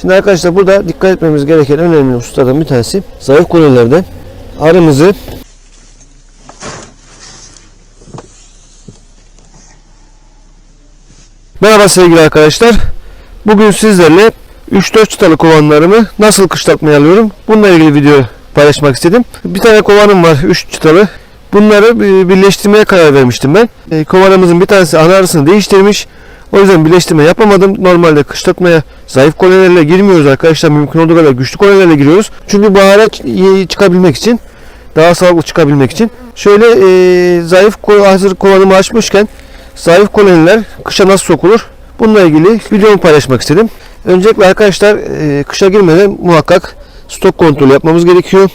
Şimdi arkadaşlar burada dikkat etmemiz gereken önemli hususlardan bir tanesi zayıf kolonilerde arımızı Merhaba sevgili arkadaşlar. Bugün sizlerle 3-4 çıtalı kovanlarımı nasıl kışlatmaya alıyorum. Bununla ilgili video paylaşmak istedim. Bir tane kovanım var 3 çıtalı. Bunları bir- birleştirmeye karar vermiştim ben. E, Kovanımızın bir tanesi ana arısını değiştirmiş. O yüzden birleştirme yapamadım. Normalde kışlatmaya zayıf kolonilerle girmiyoruz arkadaşlar. Mümkün olduğu kadar güçlü kolonilerle giriyoruz. Çünkü bahara çıkabilmek için daha sağlıklı çıkabilmek için. Şöyle e, zayıf hazır kovanımı açmışken zayıf koloniler kışa nasıl sokulur? Bununla ilgili videomu paylaşmak istedim. Öncelikle arkadaşlar e, kışa girmeden muhakkak stok kontrolü yapmamız gerekiyor.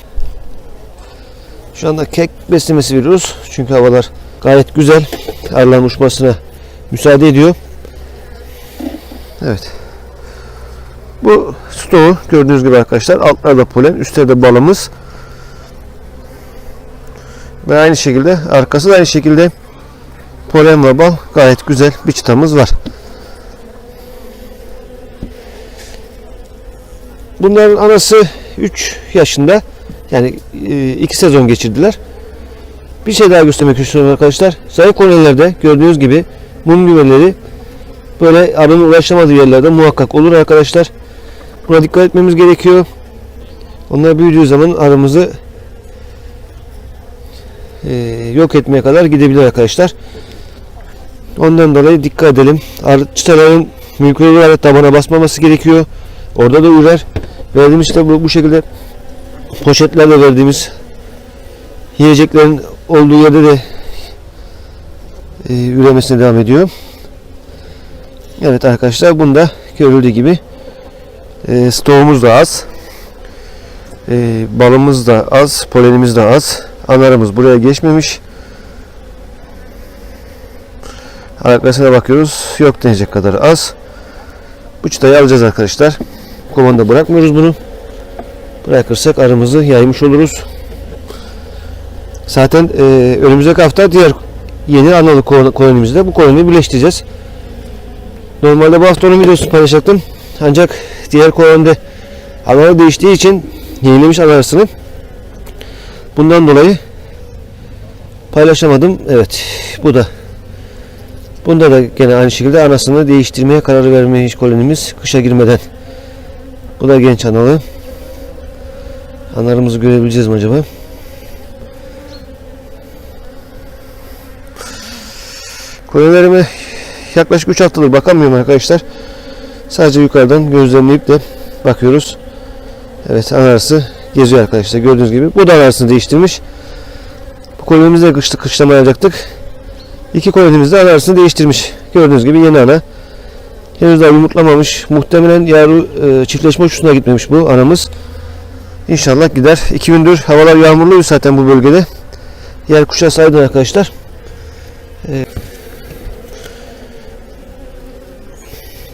Şu anda kek beslemesi veriyoruz. Çünkü havalar gayet güzel. Arıların uçmasına müsaade ediyor. Evet. Bu stoğu gördüğünüz gibi arkadaşlar altlarda polen, üstlerde balımız. Ve aynı şekilde arkası da aynı şekilde polen ve bal gayet güzel bir çıtamız var. Bunların anası 3 yaşında. Yani 2 sezon geçirdiler. Bir şey daha göstermek istiyorum arkadaşlar. Zayıf kolonilerde gördüğünüz gibi mum güveleri böyle arının ulaşamadığı yerlerde muhakkak olur arkadaşlar. Buna dikkat etmemiz gerekiyor. Onlar büyüdüğü zaman arımızı e, yok etmeye kadar gidebilir arkadaşlar. Ondan dolayı dikkat edelim. Arı çıtaların mümkün kadar tabana basmaması gerekiyor. Orada da ürer. Verdiğimiz işte bu, bu şekilde poşetlerle verdiğimiz yiyeceklerin olduğu yerde de e, üremesine devam ediyor. Evet arkadaşlar bunda görüldüğü gibi e, stoğumuz da az. E, balımız da az. Polenimiz de az. Anarımız buraya geçmemiş. Arkasına bakıyoruz. Yok denecek kadar az. Bu çıtayı alacağız arkadaşlar. Komanda bırakmıyoruz bunu. Bırakırsak arımızı yaymış oluruz. Zaten e, önümüzdeki hafta diğer yeni analı kolon- kolonimizde bu koloniyi birleştireceğiz. Normalde bu hafta onun videosunu paylaşacaktım. Ancak diğer kolonide analı değiştiği için yenilemiş anarısını bundan dolayı paylaşamadım. Evet bu da Bunda da gene aynı şekilde anasını değiştirmeye karar vermiş kolonimiz kışa girmeden. Bu da genç analı. Analarımızı görebileceğiz mi acaba? Kolonilerime yaklaşık 3 haftadır bakamıyorum arkadaşlar. Sadece yukarıdan gözlemleyip de bakıyoruz. Evet anarası geziyor arkadaşlar gördüğünüz gibi. Bu da anarasını değiştirmiş. Bu kolonimizde kışlı kışlamayacaktık. İki kolonimiz de anarasını değiştirmiş. Gördüğünüz gibi yeni ana. Henüz daha yumurtlamamış. Muhtemelen yavru e, çiftleşme uçuşuna gitmemiş bu anamız. İnşallah gider. İki gündür havalar yağmurluydu zaten bu bölgede. Yer kuşa saydın arkadaşlar.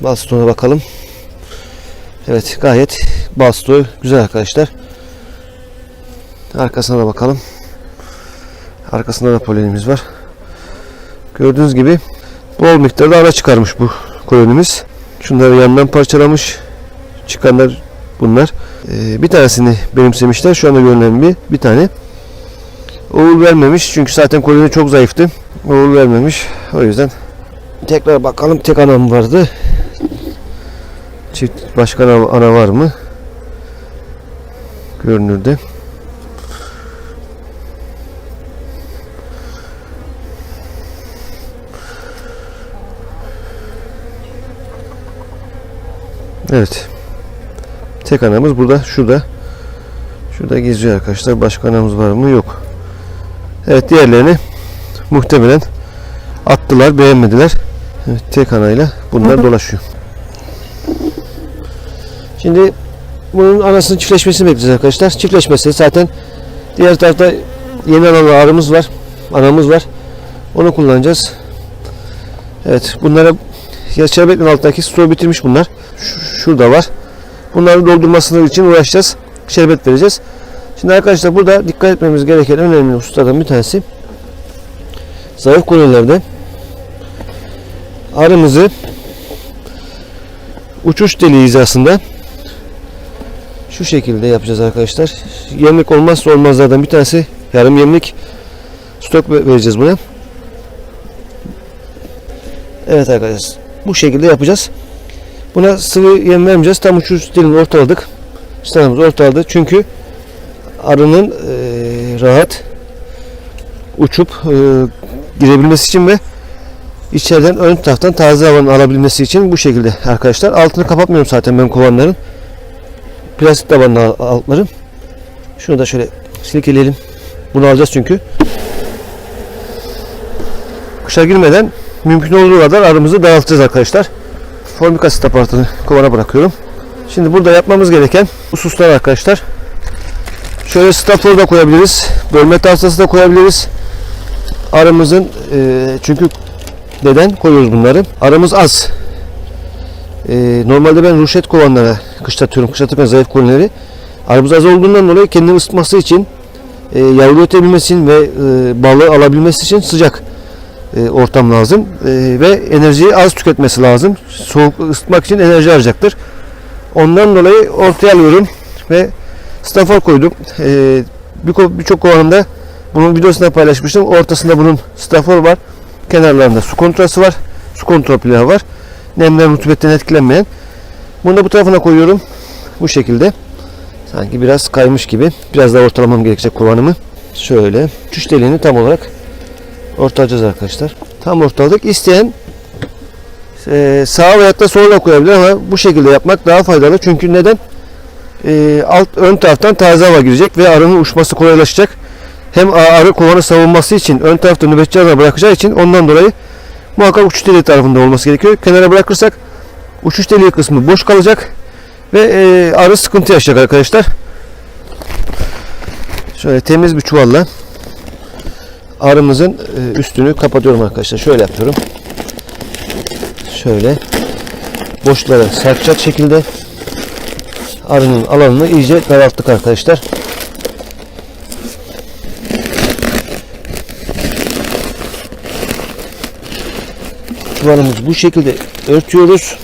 Bastona bakalım. Evet gayet basto güzel arkadaşlar. Arkasına da bakalım. Arkasında da polenimiz var. Gördüğünüz gibi bol miktarda ara çıkarmış bu kolonimiz. Şunları yandan parçalamış. Çıkanlar bunlar. Ee, bir tanesini benimsemişler. Şu anda görünen bir, bir tane. Oğul vermemiş. Çünkü zaten koloni çok zayıftı. Oğul vermemiş. O yüzden tekrar bakalım tek anam vardı. Çift başka ana, ana var mı? Görünürde. Evet. Tek anamız burada. Şurada. Şurada geziyor arkadaşlar. Başka anamız var mı? Yok. Evet diğerlerini muhtemelen attılar. Beğenmediler. Evet, tek anayla bunlar dolaşıyor. Şimdi bunun anasının çiftleşmesini bekleyeceğiz arkadaşlar. Çiftleşmesi zaten diğer tarafta yeni analı arımız var. Anamız var. Onu kullanacağız. Evet bunlara ya şerbetin alttaki stoğu bitirmiş bunlar. Şurada var. Bunları doldurmasını için uğraşacağız. Şerbet vereceğiz. Şimdi arkadaşlar burada dikkat etmemiz gereken önemli hususlardan bir tanesi zayıf kolonilerde arımızı uçuş deliği hizasında Şu şekilde yapacağız arkadaşlar. Yemlik olmazsa olmazlardan bir tanesi yarım yemlik stok ve- vereceğiz buna. Evet arkadaşlar. Bu şekilde yapacağız. Buna sıvı yem vermeyeceğiz. Tam uçuş dilini ortaladık. Çıtanımız ortaladı. Çünkü arının eee, rahat uçup eee, girebilmesi için ve içeriden ön taraftan taze havanın alabilmesi için bu şekilde arkadaşlar. Altını kapatmıyorum zaten ben kovanların. Plastik tabanlı al- altları. Şunu da şöyle silkeleyelim. Bunu alacağız çünkü. Kışa girmeden mümkün olduğu kadar arımızı dağıtacağız arkadaşlar. Formik asit aparatını kovana bırakıyorum. Şimdi burada yapmamız gereken hususlar arkadaşlar. Şöyle stafor da koyabiliriz. Bölme tahtası da koyabiliriz. Arımızın e, çünkü neden koyuyoruz bunları? Aramız az. E, normalde ben ruşet kovanlara kışlatıyorum. Kışlatırken zayıf kolonileri. Aramız az olduğundan dolayı kendini ısıtması için e, yavru ötebilmesi ve e, balığı alabilmesi için sıcak e, ortam lazım. E, ve enerjiyi az tüketmesi lazım. Soğuk ısıtmak için enerji harcayacaktır. Ondan dolayı ortaya alıyorum ve stafor koydum. E, bir- Birçok kovanımda bunun videosunu da paylaşmıştım. Ortasında bunun stafor var. Kenarlarında su kontrası var. Su kontrol plağı var. Nemden rutubetten etkilenmeyen. Bunu da bu tarafına koyuyorum. Bu şekilde. Sanki biraz kaymış gibi. Biraz daha ortalamam gerekecek kovanımı. Şöyle. Çüş deliğini tam olarak ortalayacağız arkadaşlar. Tam ortaladık. İsteyen e, sağa veya da sola koyabilir ama bu şekilde yapmak daha faydalı. Çünkü neden? E, alt ön taraftan taze hava girecek ve arının uçması kolaylaşacak. Hem arı kovanı savunması için ön tarafta nöbetçi arı bırakacağı için ondan dolayı muhakkak uçuş deliği tarafında olması gerekiyor. Kenara bırakırsak uçuş deliği kısmı boş kalacak ve e, arı sıkıntı yaşayacak arkadaşlar. Şöyle temiz bir çuvalla arımızın e, üstünü kapatıyorum arkadaşlar. Şöyle yapıyorum. Şöyle boşlara sarkacak şekilde arının alanını iyice daralttık arkadaşlar. Çuvalımızı bu şekilde örtüyoruz.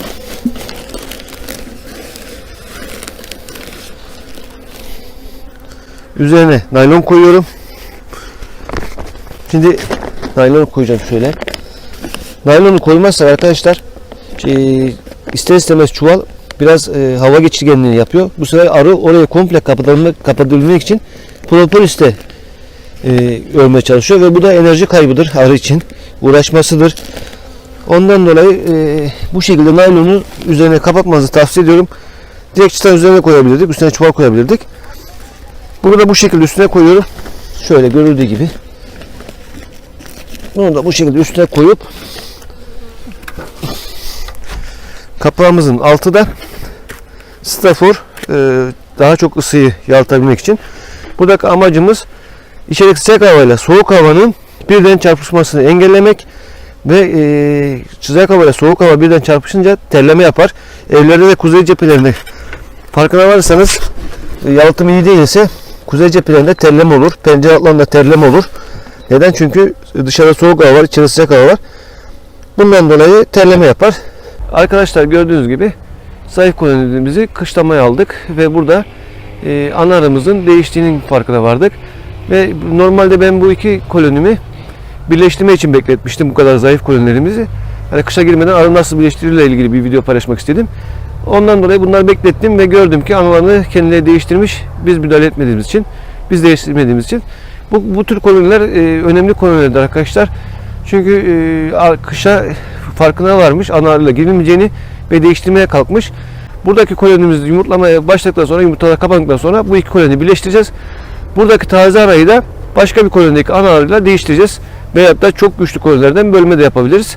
Üzerine naylon koyuyorum. Şimdi naylon koyacağım şöyle. Naylonu koymazsak arkadaşlar şey, ister istemez çuval biraz e, hava geçirgenliğini yapıyor. Bu sefer arı orayı komple kapatılmak, kapatabilmek için propolisle e, örmeye çalışıyor ve bu da enerji kaybıdır arı için. Uğraşmasıdır. Ondan dolayı e, bu şekilde naylonu üzerine kapatmanızı tavsiye ediyorum. Direkt çıtan üzerine koyabilirdik. Üstüne çuval koyabilirdik. Bunu da bu şekilde üstüne koyuyorum. Şöyle görüldüğü gibi. Bunu da bu şekilde üstüne koyup kapağımızın altı da stafor e, daha çok ısıyı yalıtabilmek için. Buradaki amacımız içerideki sıcak havayla soğuk havanın birden çarpışmasını engellemek ve e, sıcak havayla soğuk hava birden çarpışınca terleme yapar. Evlerde de kuzey cephelerinde farkına varsanız e, yalıtım iyi değilse kuzey cephelerinde terleme olur. Pencere altlarında terleme olur. Neden? Çünkü dışarıda soğuk hava var, içeride sıcak hava var. Bundan dolayı terleme yapar. Arkadaşlar gördüğünüz gibi zayıf kolonimizi kışlamaya aldık ve burada e, ana arımızın değiştiğinin farkına vardık. Ve normalde ben bu iki kolonimi birleştirme için bekletmiştim bu kadar zayıf kolonilerimizi. Hani kışa girmeden arı nasıl birleştirilir ilgili bir video paylaşmak istedim. Ondan dolayı bunları beklettim ve gördüm ki analarını kendileri değiştirmiş. Biz müdahale etmediğimiz için, biz değiştirmediğimiz için. Bu, bu tür koloniler e, önemli kolonilerdir arkadaşlar. Çünkü e, kışa farkına varmış, ana arıyla girilmeyeceğini ve değiştirmeye kalkmış. Buradaki kolonimizi yumurtlamaya başladıktan sonra, yumurtalar kapandıktan sonra bu iki koloniyi birleştireceğiz. Buradaki taze arayı da başka bir kolonideki ana arıyla değiştireceğiz. Veyahut da çok güçlü kolonilerden bölme de yapabiliriz.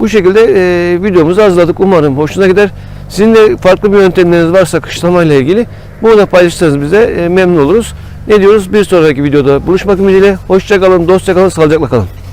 Bu şekilde e, videomuzu hazırladık. Umarım hoşuna gider. Sizin de farklı bir yöntemleriniz varsa kışlama ile ilgili bunu da paylaşırsanız bize e, memnun oluruz. Ne diyoruz? Bir sonraki videoda buluşmak ümidiyle. Hoşçakalın, dostça kalın, sağlıcakla kalın.